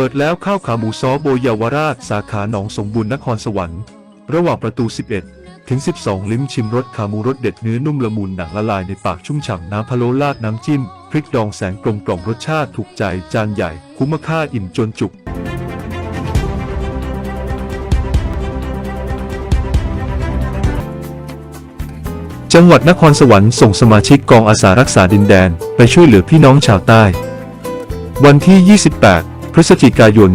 ปิดแล้วข้าวขาหมูซอโบเยาวราชสาขาหนองสมบูรณ์นครสวรรค์ ระหว่างประตู 11 ถึง 12 ลิ้มชิมรสขาหมูรสเด็ดเนื้อนุ่มละมุนหนังละลายในปากชุ่มฉ่ำน้ำพะโล้ราดน้ำจิ้ม พริกดองแสงกลมกล่อมรสชาติถูกใจจานใหญ่ คุ้มค่าอิ่มจนจุกจังหวัดนครสวรรค์ส่งสมาชิกกองอาสารักษาดินแดน ไปช่วยเหลือพี่น้องชาวใต้ วันที่ 28 พฤศจิกายน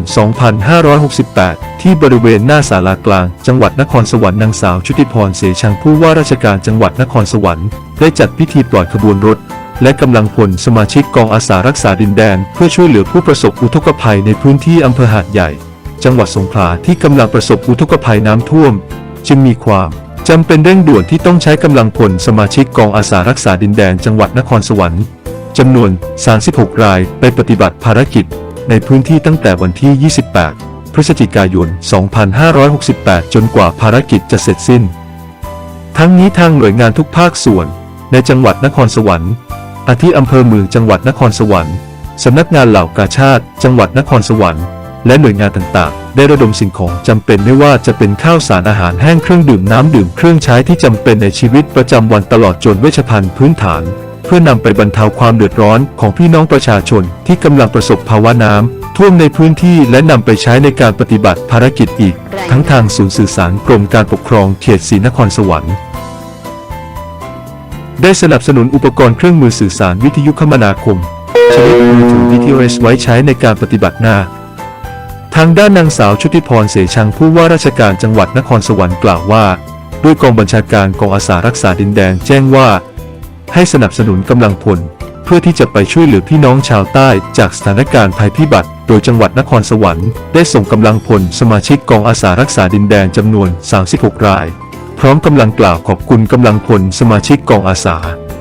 2568 ที่บริเวณหน้าศาลากลาง จังหวัดนครสวรรค์นางสาวชุติพรเสชังผู้ว่าราชการจังหวัดนครสวรรค์ได้จัดพิธีปล่อยขบวนรถ และกำลังพลสมาชิกกองอาสารักษาดินแดน เพื่อช่วยเหลือผู้ประสบอุทกภัยในพื้นที่อำเภอหาดใหญ่ จังหวัดสงขลาที่กำลังประสบอุทกภัยน้ำท่วม จึงมีความจำเป็นเร่งด่วนที่ต้องใช้กำลังพลสมาชิกกองอาสารักษาดินแดน จังหวัดนครสวรรค์จำนวน 36 รายไปปฏิบัติภารกิจ ในพื้นที่ตั้งแต่วันที่ 28 พฤศจิกายน 2568 จนกว่าภารกิจจะเสร็จสิ้น ทั้งนี้ทางหน่วยงานทุกภาคส่วน ในจังหวัดนครสวรรค์ อาทิอำเภอเมืองจังหวัดนครสวรรค์สำนักงานเหล่ากาชาติ จังหวัดนครสวรรค์ และหน่วยงานต่างๆ ได้ระดมสิ่งของจำเป็นไม่ว่าจะเป็นข้าวสารอาหารแห้งเครื่องดื่มน้ำดื่มเครื่องใช้ที่จำเป็นในชีวิตประจำวันตลอดจนเวชภัณฑ์พื้นฐาน เพื่อนำไปบรรเทาความเดือดร้อนของพี่น้องประชาชนที่กำลังประสบภาวะน้ำท่วมในพื้นที่และนำไปใช้ในการปฏิบัติภารกิจอีก ทั้งทางศูนย์สื่อสารกรมการปกครองเขตศรีนครสวรรค์ได้สนับสนุนอุปกรณ์เครื่องมือสื่อสารวิทยุคมนาคมชนิดมือถือ BTS ไว้ใช้ในการปฏิบัติหน้า ทางด้านนางสาวชุติพรเสชังผู้ว่าราชการจังหวัดนครสวรรค์กล่าวว่า ด้วยกองบัญชาการกองอาสารักษาดินแดนแจ้งว่า ให้สนับสนุนกำลังพล เพื่อที่จะไปช่วยเหลือพี่น้องชาวใต้จากสถานการณ์ภัยพิบัติ โดยจังหวัดนครสวรรค์ได้ส่งกำลังพลสมาชิกกองอาสารักษาดินแดนจำนวน 36 ราย พร้อมกำลังกล่าวขอบคุณกำลังพลสมาชิกกองอาสา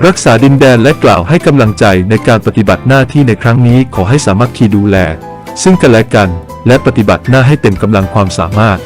รักษาดินแดนและกล่าวให้กำลังใจในการปฏิบัติหน้าที่ในครั้งนี้ขอให้สามัคคีดูแล ซึ่งกันและกัน และปฏิบัติหน้าให้เต็มกำลังความสามารถ